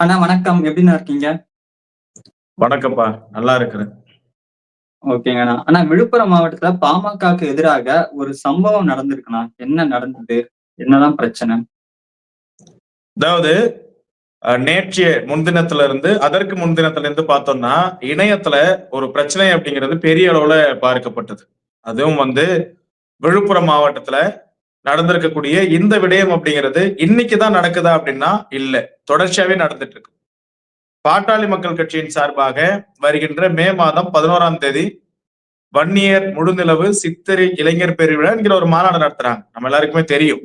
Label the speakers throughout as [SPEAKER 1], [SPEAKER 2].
[SPEAKER 1] அண்ணா வணக்கம். எப்படிண்ணா இருக்கீங்க?
[SPEAKER 2] வணக்கம்ப்பா. நல்லா இருக்கிறேன்.
[SPEAKER 1] ஓகேங்கண்ணா. அண்ணா விழுப்புரம் மாவட்டத்துல பாமகக்கு எதிராக ஒரு சம்பவம் நடந்திருக்குண்ணா. என்ன நடந்தது? என்னதான் பிரச்சனை?
[SPEAKER 2] அதாவது நேற்றைய முன்தினத்துல இருந்து அதற்கு முன்தினத்துல இருந்து பார்த்தோம்னா, இணையத்துல ஒரு பிரச்சனை அப்படிங்கிறது பெரிய அளவுல பார்க்கப்பட்டது. அதுவும் வந்து விழுப்புரம் மாவட்டத்துல நடந்திருக்கக்கூடிய இந்த விடயம் அப்படிங்கிறது இன்னைக்கு தான் நடக்குதா அப்படின்னா, இல்ல. தொடர்ச்சியாவே நடந்துட்டு இருக்கு. பாட்டாளி மக்கள் கட்சியின் சார்பாக வருகின்ற மே மாதம் 11ஆம் தேதி வன்னியர் முழுநிலவு சித்திரை இளைஞர் பெருவிழா என்கிற ஒரு மாநாடு நடத்துறாங்க. நம்ம எல்லாருக்குமே தெரியும்.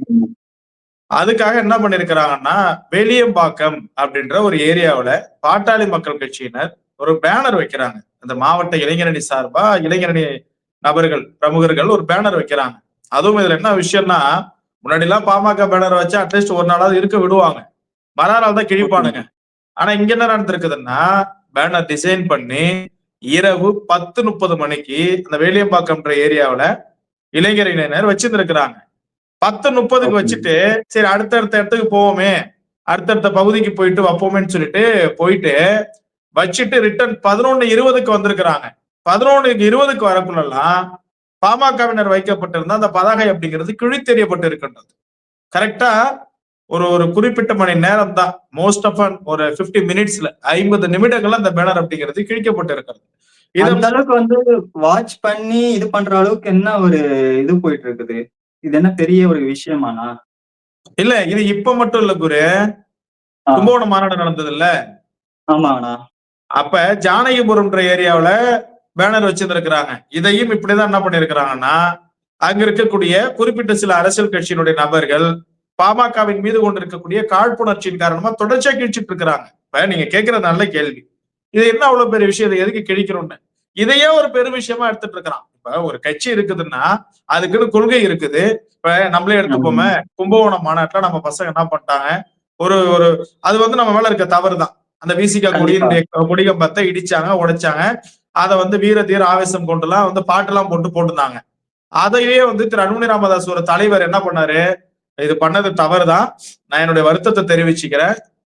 [SPEAKER 2] அதுக்காக என்ன பண்ணிருக்கிறாங்கன்னா வெளியம்பாக்கம் அப்படின்ற ஒரு ஏரியாவில பாட்டாளி மக்கள் கட்சியினர் ஒரு பேனர் வைக்கிறாங்க. அந்த மாவட்ட இளைஞரணி சார்பா இளைஞரணி நபர்கள், பிரமுகர்கள் ஒரு பேனர் வைக்கிறாங்க. அதுவும் இதுல என்ன விஷயம்னா, முன்னாடிலாம் பாமக பேனர் வச்சா அட்லீஸ்ட் ஒரு நாளாவது இருக்க விடுவாங்க. மறுநாள் தான் கிழிப்பானுங்க. ஆனா இங்க என்ன நடந்திருக்குதுன்னா, பேனர் டிசைன் பண்ணி இரவு 10:30 மணிக்கு அந்த வேலியம்பாக்கம்ன்ற ஏரியாவுல இளைஞரணியினர் வச்சிருந்திருக்கிறாங்க. 10:30க்கு
[SPEAKER 1] ஓகே.
[SPEAKER 2] வச்சுட்டு, சரி அடுத்தடுத்த இடத்துக்கு போவோமே, அடுத்தடுத்த பகுதிக்கு போயிட்டு வப்போமேன்னு சொல்லிட்டு போயிட்டு, வச்சுட்டு ரிட்டர்ன் 11:20க்கு வந்திருக்கிறாங்க. 11:20க்கு வரக்குள்ளலாம் பாமகவினர் வைக்கப்பட்டிருந்த அந்த பதாகை அப்படிங்கிறது கிழித்தெறியப்பட்டு இருக்கின்றது. கரெக்ட்டா ஒரு ஒரு குறிப்பிட்ட மணி நேரம் தான். மோஸ்ட் ஆஃப் அன் ஒரு 50 மினிட்ஸ்ல 50 நிமிடங்கள்ல அந்த பேனர் அப்படிங்கிறது கிழிக்கப்பட்டு இருக்கிறது. இத
[SPEAKER 1] அந்த அளவுக்கு வந்து வாட்ச் பண்ணி இது பண்ற அளவுக்கு என்ன ஒரு இது போயிட்டு இருக்குது? இது என்ன பெரிய ஒரு விஷயமாண்ணா?
[SPEAKER 2] இல்ல இது இப்ப மட்டும் இல்ல குரு. கும்பகோணம் மாநாடு நடந்ததுல்ல.
[SPEAKER 1] ஆமாங்கண்ணா.
[SPEAKER 2] அப்ப ஜானகிபுரம்ன்ற ஏரியாவுல பேனர் வச்சிருந்திருக்கிறாங்க. இதையும் இப்படிதான் என்ன பண்ணியிருக்கிறாங்கன்னா, அங்க இருக்கக்கூடிய குறிப்பிட்ட சில அரசியல் கட்சியினுடைய நபர்கள், பாமகவின் மீது கொண்டிருக்கக்கூடிய காழ்ப்புணர்ச்சியின் காரணமா தொடர்ச்சியா கிழிச்சிட்டு இருக்கிறாங்க. இப்ப நீங்க கேட்கிற நல்ல கேள்வி. இது என்ன அவ்வளவு பெரிய விஷயம்? இத எதுக்கு கிழிக்கணும்னு. இதையே ஒரு பெரும் விஷயமா எடுத்துட்டு இருக்கிறான். இப்ப ஒரு கட்சி இருக்குதுன்னா, அதுக்குன்னு கொள்கை இருக்குது. இப்ப நம்மளே எடுத்துப்போமே, கும்பகோணம் மாநாட்டுல நம்ம பசங்க என்ன பண்ணிட்டாங்க, ஒரு ஒரு அது வந்து நம்ம மேல இருக்க தவறுதான். அந்த விசிக. கொடியினுடைய கொடிகம்பத்தை இடிச்சாங்க, உடைச்சாங்க. அதை வந்து வீர தீர ஆவேசம் கொண்டுலாம் வந்து பாட்டெல்லாம் போட்டு போட்டிருந்தாங்க. அதையே வந்து திரு அன்புமணி ராமதாஸ் ஒரு தலைவர் என்ன பண்ணாரு, இது பண்ணது தவறுதான். நான் என்னுடைய வருத்தத்தை தெரிவிச்சுக்கிறேன்.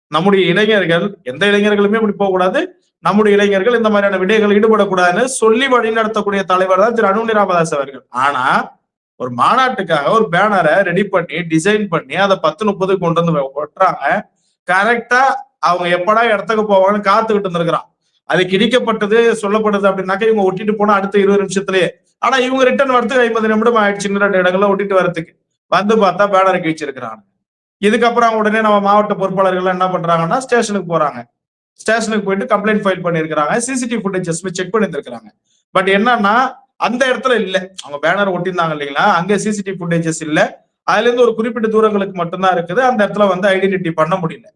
[SPEAKER 2] நம்முடைய இளைஞர்கள், எந்த இளைஞர்களுமே இப்படி போகக்கூடாது. நம்முடைய இளைஞர்கள் இந்த மாதிரியான விடயங்கள் ஈடுபடக்கூடாதுன்னு சொல்லி வழிநடத்தக்கூடிய தலைவர் தான் திரு அன்புமணி ராமதாஸ் அவர்கள். ஆனா, ஒரு மாநாட்டுக்காக ஒரு பேனரை ரெடி பண்ணி, டிசைன் பண்ணி அதை பத்து முப்பதுக்கு கொண்டு வந்து ஒட்டுறாங்க. கரெக்டா அவங்க எப்படா இடத்துக்கு போவாங்கன்னு காத்துக்கிட்டு இருந்திருக்கிறான். அது கிடைக்கப்பட்டது சொல்லப்படுது அப்படின்னாக்க இவங்க ஒட்டிட்டு போனா அடுத்த இருபது நிமிஷத்துலயே ஆனா இவங்க ரிட்டர்ன் வரத்துக்கு ஐம்பது நிமிடம் ஆயிடுச்சு. ரெண்டு இடங்கள்ல ஒட்டிட்டு வரத்துக்கு வந்து பார்த்தா பேனர் கிழிச்சிருக்கிறாங்க. இதுக்கப்புறம் உடனே நம்ம மாவட்ட பொறுப்பாளர்கள் என்ன பண்றாங்கன்னா, ஸ்டேஷனுக்கு போறாங்க. ஸ்டேஷனுக்கு போயிட்டு கம்ப்ளைண்ட் ஃபைல் பண்ணியிருக்கிறாங்க. சிசிடிவி ஃபுட்டேஜஸ் செக் பண்ணியிருக்கிறாங்க பட் என்னன்னா, அந்த இடத்துல இல்ல. அவங்க பேனர் ஒட்டியிருந்தாங்க இல்லைங்களா? அங்க சிசிடிவி ஃபுட்டேஜஸ் இல்ல. அதுல இருந்து ஒரு குறிப்பிட்ட தூரங்களுக்கு மட்டும் தான் இருக்குது. அந்த இடத்துல வந்து ஐடென்டிட்டி பண்ண முடியல.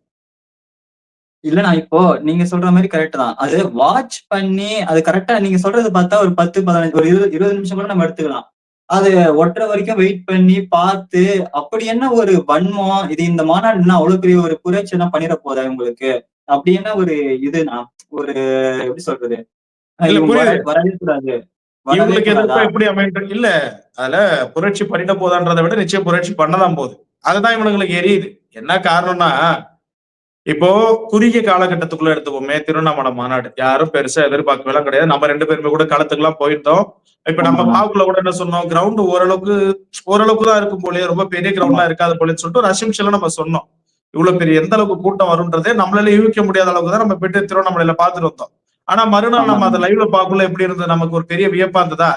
[SPEAKER 1] இல்லண்ணா, இப்போ நீங்க சொல்ற மாரி கரெக்ட் தான். அது வாட்ச் பண்ணி அது கரெக்ட்டா நீங்க சொல்றது பார்த்தா ஒரு 10, 15 ஒரு 20, 20 நிமிஷம் கூட நம்ம எடுத்துக்கலாம். அது ஒட்டுற வரைக்கும் வெயிட் பண்ணி பார்த்து, அப்படி என்ன ஒரு வன்மம்? இது இந்த மாநாடு என்ன அவ்வளவு பெரிய ஒரு புரட்சி எல்லாம் பண்ணிற போதா இவங்களுக்கு? அப்படி என்ன ஒரு இதுண்ணா? ஒரு எப்படி சொல்றது?
[SPEAKER 2] இல்ல எப்படி அமையும் இல்ல. அதுல புரட்சி பண்ணிட போதான்றத விட நிச்சயம் புரட்சி பண்ணதான் போகுது. அதுதான் இவனுங்களுக்கு எரியுது. என்ன காரணம்னா, இப்போ குறுகிய காலகட்டத்துக்குள்ள எடுத்துப்போமே திருவண்ணாமலை மாநாடு. யாரும் பெருசா எதிர்பார்க்கவேலாம் கிடையாது. நம்ம 2 பேருமே கூட களத்துக்குலாம் போயிருந்தோம். இப்ப நம்ம. பாக்குள்ள கூட என்ன சொன்னோம், கிரவுண்ட் ஓரளவுக்கு ஓரளவுக்கு தான் இருக்கும் போலயே, ரொம்ப பெரிய. கிரவுண்ட்லாம் இருக்காது போலன்னு சொல்லிட்டு ஒரு அசம்ப்ஷன்ல நம்ம சொன்னோம். இவ்வளவு பெரிய எந்த அளவுக்கு கூட்டம் வரும்ன்றதே நம்மளால யூகிக்க முடியாத அளவுக்கு தான் நம்ம போயிட்டு திருவண்ணாமலையில பார்த்துட்டு வந்தோம். ஆனா மறுநாள் நம்ம அத. லைவ்ல பார்க்கக்குள்ள எப்படி இருந்தது? நமக்கு ஒரு பெரிய வியப்பா இருந்ததா?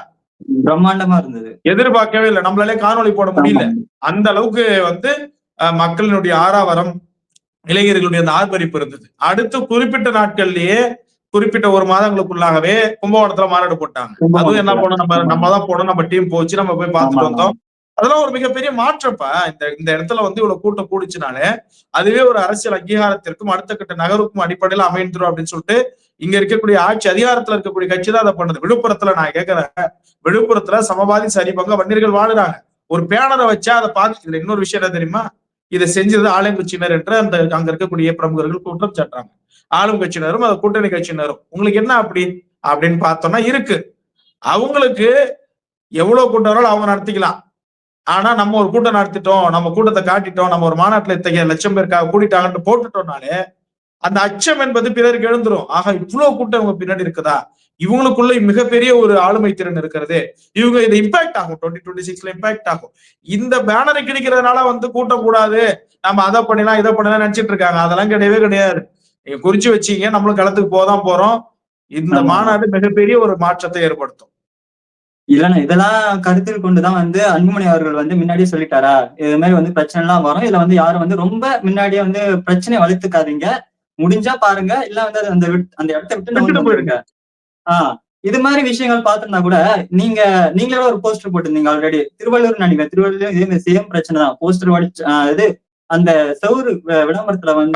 [SPEAKER 1] பிரம்மாண்டமா இருந்தது.
[SPEAKER 2] எதிர்பார்க்கவே இல்ல. நம்மளாலே காணொளி போட முடியல. அந்த அளவுக்கு வந்து மக்களினுடைய ஆரவாரம், இளைஞர்களுடைய அந்த ஆர்ப்பரிப்பு இருந்தது. அடுத்து குறிப்பிட்ட நாட்கள்லயே குறிப்பிட்ட 1 மாதங்களுக்குள்ளாகவே கும்பகோணத்துல மாநாடு போட்டாங்க. அதுவும் என்ன. பண்ணோம் நம்ம நம்ம. தான் போனோம். நம்ம டீம் போச்சு. நம்ம போய் பார்த்துட்டு. வந்தோம். அதெல்லாம் ஒரு மிகப்பெரிய மாற்றம்ப்பா. இந்த இந்த இடத்துல வந்து இவ்வளவு கூட்டம் கூடுச்சுனாலே, அதுவே ஒரு அரசியல் அங்கீகாரத்திற்கும், அடுத்த கட்ட நகர்வுக்கும் அடிப்படையில அமைந்துரும் அப்படின்னு சொல்லிட்டு, இங்க இருக்கக்கூடிய ஆட்சி அதிகாரத்துல இருக்கக்கூடிய கட்சி தான் அத பண்ணுது. விழுப்புரத்துல நான் கேட்கிறேன். விழுப்புரத்துல சமபாதி சரிபங்கா வன்னியர்கள் வாழுறாங்க. ஒரு பேனர வச்சா அத பார்த்து இதுல இன்னொரு விஷயம் என்ன தெரியுமா? இதை செஞ்சது ஆளுங்கட்சியினர் என்று அந்த அங்க இருக்கக்கூடிய பிரமுகர்கள் குற்றம் சாட்டுறாங்க. ஆளும் கட்சியினரும், அது கூட்டணி கட்சியினரும். உங்களுக்கு என்ன அப்படி? அப்படின்னு பார்த்தோம்னா இருக்கு. அவங்களுக்கு எவ்வளவு கூட்டம் வராலும் அவங்க நடத்திக்கலாம். ஆனா நம்ம ஒரு கூட்டம் நடத்திட்டோம். நம்ம கூட்டத்தை காட்டிட்டோம். நம்ம ஒரு மாநாட்டுல இத்தகைய லட்சம் பேருக்காக கூடிட்டாங்கன்னு போட்டுட்டோம்னாலே, அந்த அச்சம் என்பது பிறருக்கு எழுந்துரும் ஆக இவ்வளவு கூட்டம் இவங்க பின்னாடி இருக்குதா இவங்களுக்குள்ள மிகப்பெரிய ஒரு ஆளுமை திறன் இருக்கிறது. இவங்க இது இம்பாக்ட் ஆகும். டுவெண்ட்டி டுவெண்ட்டி சிக்ஸ்ல இம்பாக்ட் ஆகும். இந்த பேனரை கிடைக்கிறதுனால வந்து கூட்டம் கூடாது. நம்ம அதை பண்ணலாம் இதை பண்ணலாம் நினைச்சிட்டு இருக்காங்க. அதெல்லாம் கிடையவே கிடையாது. நீங்க குறிச்சு வச்சீங்க நம்மளும் களத்துக்கு போதான் போறோம். இந்த. மாநாடு மிகப்பெரிய ஒரு மாற்றத்தை ஏற்படுத்தும்.
[SPEAKER 1] இல்லண்ணா இதெல்லாம் கருத்தில் கொண்டுதான் வந்து அன்புமணி அவர்கள் வந்து முன்னாடியே சொல்லிட்டாரா? இது மாதிரி வந்து பிரச்சனை எல்லாம் வரும். இதுல வந்து யாரும் வந்து ரொம்ப முன்னாடியே வந்து பிரச்சனையை வளர்த்துக்காதீங்க. முடிஞ்சா பாருங்க. இல்ல வந்து அது அந்த அந்த இடத்த விட்டு போயிருங்க ஆஹ் இது மாதிரி விஷயங்கள் பார்த்திருந்தா கூட நீங்க நீங்களே ஒரு போஸ்டர் போட்டிருந்தீங்க ஆல்ரெடி திருவள்ளூர் நினைக்கிறேன் திருவள்ளூர் இதே மாதிரி சேம் பிரச்சனை தான். போஸ்டர் வடிச்சு இது அந்த செவுரு விளம்பரத்துல வந்து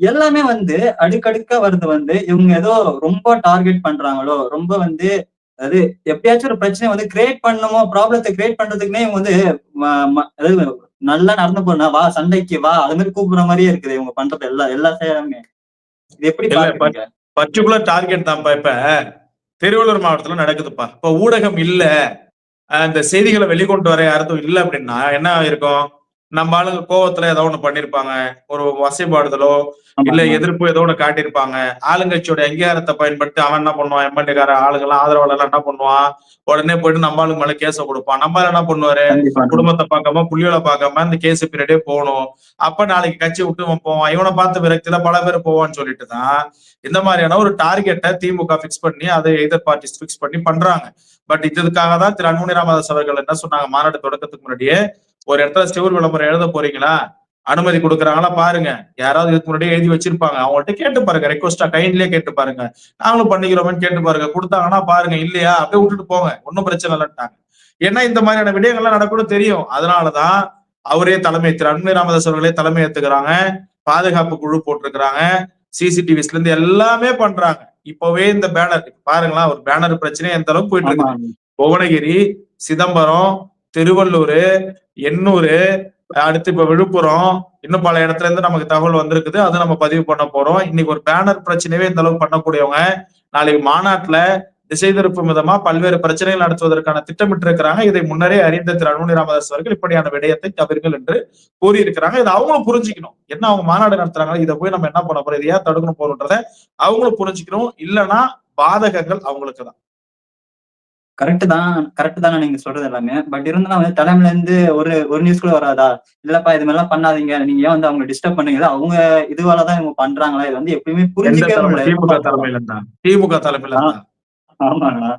[SPEAKER 1] எல்லாமே வந்து அடுக்கடுக்கா வருது வந்து இவங்க ஏதோ ரொம்ப டார்கெட் பண்றாங்களோ ரொம்ப வந்து அது எப்பயாச்சும் ஒரு பிரச்சனை வந்து கிரியேட் பண்ணணுமோ ப்ராப்ளத்தை கிரியேட் பண்றதுக்குன்னே இவங்க வந்து அதாவது நல்லா நடந்து போறா வா சண்டைக்கு வா அது மாதிரி கூப்பிடுற மாதிரியே இருக்குது இவங்க பண்றது எல்லா எல்லா சேரமே இது எப்படி பாக்குறீங்க
[SPEAKER 2] பர்டிகுலர் டார்கெட் தான்ப்பா இப்ப திருவள்ளூர் மாவட்டத்துல நடக்குதுப்பா. இப்ப ஊடகம் இல்ல. அந்த செய்திகளை வெளிக்கொண்டு வர யாரும் இல்லை அப்படின்னா என்ன இருக்கும் நம்ம ஆளுங்க கோவத்துல ஏதோ ஒண்ணு பண்ணிருப்பாங்க. ஒரு வசைபாடுதலோ இல்ல எதிர்ப்பு ஏதோ ஒண்ணு காட்டியிருப்பாங்க. ஆளுங்கட்சியோட அங்கீகாரத்தை பயன்படுத்தி அவன் என்ன பண்ணுவான்? எம்எல்ஏக்கார ஆளுங்கெல்லாம் ஆதரவாளர் என்ன பண்ணுவான்? உடனே போயிட்டு நம்ம ஆளுங்க மேல கேஸ கொடுப்பான். நம்ம என்ன பண்ணுவாரு? குடும்பத்தை பார்க்காம புள்ளியோட பார்க்காம இந்த கேஸ் பீரியடே போகணும். அப்ப நாளைக்கு கட்சி விட்டு இவன் போவான். இவனை பார்த்த விரக்தியில பல பேர் போவான்னு சொல்லிட்டு தான் இந்த மாதிரியான ஒரு டார்கெட்டை திமுக பிக்ஸ் பண்ணி அதை எதிர் பார்ட்டிஸ் பிக்ஸ் பண்ணி பண்றாங்க. பட் இதுக்காக தான் திரு அன்புமணி ராமதாஸ் அவர்கள் என்ன சொன்னாங்க? மாநாடு தொடக்கத்துக்கு முன்னாடியே ஒரு இடத்துல ஸ்டோர் விளம்பரம் எழுத போறீங்களா? அனுமதி கொடுக்குறாங்களா? பாருங்க. யாராவது இதுக்கு முன்னாடியே எழுதி வச்சிருப்பாங்க. அவங்கள்ட்ட கேட்டு பாருங்க. ரெக்வஸ்டா கைண்ட்லயே கேட்டு பாருங்க. நாங்களும் பண்ணிக்கிறோமேன்னு கேட்டு பாருங்க. கொடுத்தாங்கன்னா பாருங்க. இல்லையா? அப்படியே விட்டுட்டு போங்க. ஒன்னும் பிரச்சனை இல்லைன்ட்டாங்க. ஏன்னா இந்த மாதிரியான விடயங்கள்லாம் நடக்கணும் தெரியும். அதனாலதான் அவரே தலைமை அன்பு ராமதாஸ் அவர்களே தலைமை ஏத்துக்கிறாங்க. பாதுகாப்பு குழு போட்டிருக்கிறாங்க. சிசிடிவிஸ்ல இருந்து எல்லாமே பண்றாங்க. இப்பவே இந்த பேனர் பாருங்களா ஒரு பேனர் பிரச்சனை எந்த அளவுக்கு போயிட்டு இருக்கு. புவனகிரி சிதம்பரம் திருவள்ளூர் எண்ணூர் அடுத்து இப்ப விழுப்புரம் இன்னும் பல இடத்துல இருந்து நமக்கு தகவல் வந்திருக்குது. அதை நம்ம பதிவு பண்ண போறோம். இன்னைக்கு ஒரு பேனர் பிரச்சனையே இந்த அளவுக்கு பண்ணக்கூடியவங்க. நாளைக்கு மாநாட்டுல திசை திருப்பும் விதமா பல்வேறு பிரச்சனைகள் நடத்துவதற்கான திட்டமிட்டு இருக்கிறாங்க இதை முன்னரே அறிந்த திரு அன்புமணி ராமதாஸ் அவர்கள் இப்படியான விடயத்தை தவிர்கள் என்று கூறியிருக்கிறாங்க. இதை அவங்களும் புரிஞ்சுக்கணும். என்ன அவங்க மாநாடு நடத்துறாங்க இதை போய் நம்ம என்ன பண்ண போறோம்? இதை ஏன் தடுக்கணும் போறோன்றத அவங்களும் புரிஞ்சுக்கணும். இல்லைன்னா பாதகங்கள் அவங்களுக்கு தான்
[SPEAKER 1] கரெக்ட் தான் கரெக்ட் தானே நீங்க சொல்றது எல்லாமே. பட் இருந்தாலும் வந்து தலைமையில இருந்து ஒரு ஒரு நியூஸ் கூட வராதா? இல்லப்பா இது மாதிரிலாம் பண்ணாதீங்க. நீங்க ஏன் வந்து அவங்க டிஸ்டர்ப் பண்ணுங்க இது அவங்க இதுவாலதான் இவங்க பண்றாங்களா? இது வந்து எப்பயுமே
[SPEAKER 2] தலைமை திமுக தலைமையில தான் திமுக தலைமையில தான்
[SPEAKER 1] ஆமாங்களா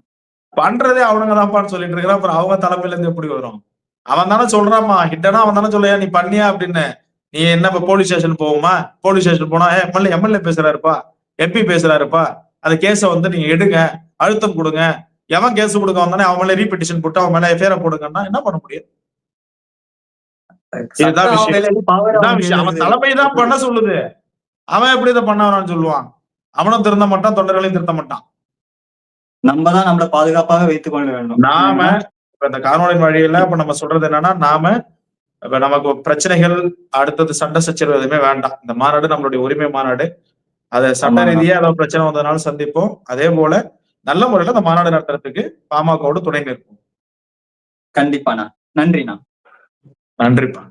[SPEAKER 2] பண்றதே அவனுங்க தான்ப்பான்னு சொல்லிட்டு இருக்கிறான் அப்புறம் அவங்க தலைமையில இருந்து எப்படி வரும்? அவன் தானே சொல்றாமா ஹிட்டனா அவன் தானே சொல்லையா நீ பண்ணியா? அப்படின்னு. நீ என்ன இப்ப போலீஸ் ஸ்டேஷன் போவோமா போலீஸ் ஸ்டேஷன் போனா ஏ எம்எல்ஏ எம்எல்ஏ பேசுறாருப்பா. எம்பி பேசுறாருப்பா. அந்த கேஸை வந்து நீங்க எடுங்க. அழுத்தம் கொடுங்க. எவன் கேஸ் கொடுக்க வந்தானே அவன் மேல ரீபிட்டிஷன் போட்டு அவன் மேல எஃப்ஐஆர் போடுங்கன்னா என்ன பண்ண முடியும்? அவன்
[SPEAKER 1] கையில
[SPEAKER 2] தலைமை தான்
[SPEAKER 1] இருக்கு.
[SPEAKER 2] பண்ண சொல்லுது. அவன் எப்படி இதை பண்ண வரான்னு சொல்லுவான். அவனும் திருந்த மாட்டான் தொண்டர்களையும் திருத்த மாட்டான்.
[SPEAKER 1] நம்ம தான் நம்மள பாதுகாப்பாக வைத்துக் கொள்ள வேண்டும்.
[SPEAKER 2] நாம இப்ப இந்த காணொலியின் வழியில இப்ப நம்ம சொல்றது என்னன்னா நாம இப்ப நமக்கு பிரச்சனைகள் அடுத்தது சண்டை சச்சரவு எதுவுமே வேண்டாம். இந்த மாநாடு நம்மளுடைய உரிமை மாநாடு. அதை சட்ட. ரீதியா ஏதாவது பிரச்சனை வந்ததுனால சந்திப்போம். அதே போல நல்ல முறையில இந்த மாநாடு நடத்துறதுக்கு பாமகவோடு துணை நிற்போம்
[SPEAKER 1] கண்டிப்பாண்ணா நன்றிண்ணா.
[SPEAKER 2] நன்றிப்பா.